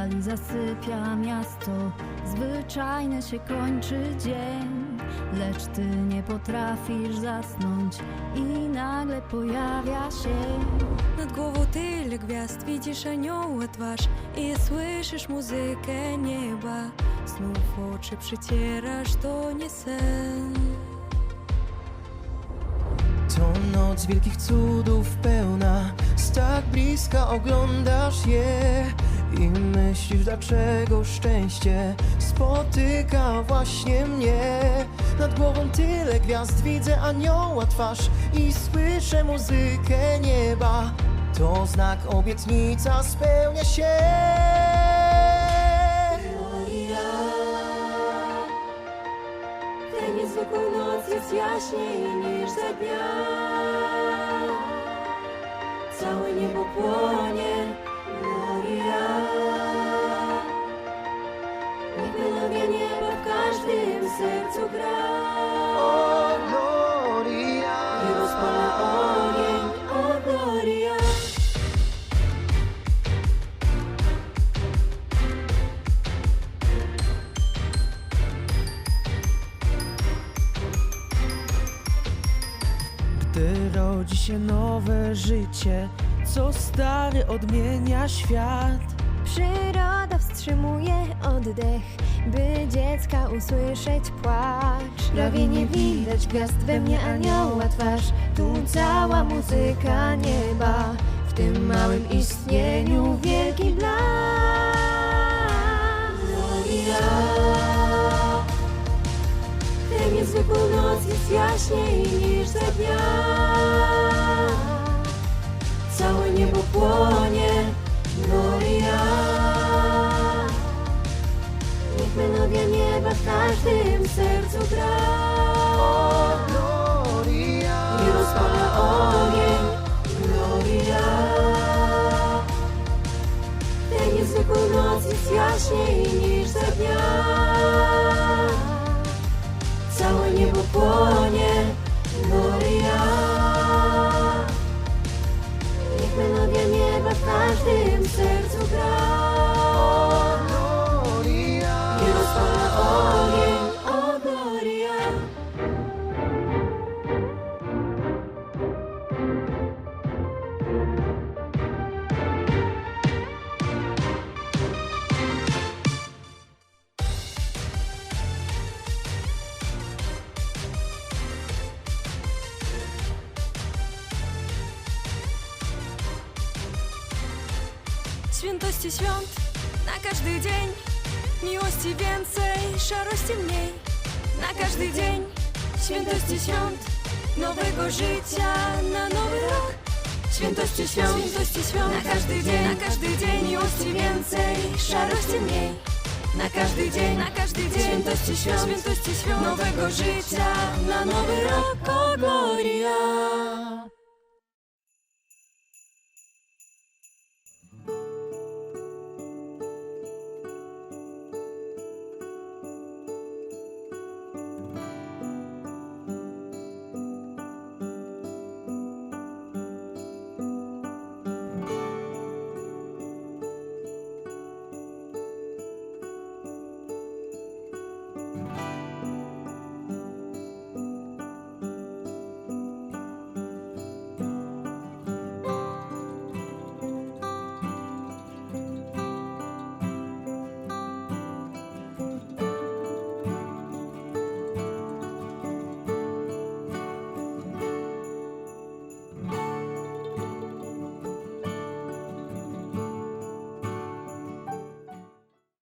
fali zasypia miasto, zwyczajny się kończy dzień. Lecz ty nie potrafisz zasnąć i nagle pojawia się. Над głową tyle gwiazd, widzisz anioła twarz I słyszysz muzykę nieba Znów oczy przycierasz, to nie sen To noc wielkich cudów pełna, z tak bliska oglądasz je i myślisz, dlaczego szczęście spotyka właśnie mnie. Nad głową tyle gwiazd, widzę anioła twarz i słyszę muzykę nieba. To znak, obietnica spełnia się. Tę niezwykłą noc jest jaśniej niż za dnia Całe niebo płonie, sercu gra O, Gloria. I rozpala ogień, o Gloria Gdy rodzi się nowe życie, co stary odmienia świat. Przyroda wstrzymuje oddech, by dziecka usłyszeć płacz. Prawie nie widać gwiazd we mnie anioła twarz, tu cała muzyka nieba, w tym małym istnieniu wielki blask. Gloria Tę niezwykłą noc jest jaśniej melodia nieba w każdym sercu gra. Gloria. I rozpala ogień, Gloria. Tę niezwykłą noc jest jaśniej niż za dnia. Całe niebo płonie, Gloria. Niech melodia nieba w każdym sercu gra Свінтості свят на каждый день, милості венцей, шарості мней на каждый день, свінтості свят, нового життя на новый рок. Свінтості свят, свінтості свят на каждый день, на каждый день, милості венцей, шарості мней. На каждый день, на каждый день Святости свят, святости свят Нового життя на новый рок. О Глорія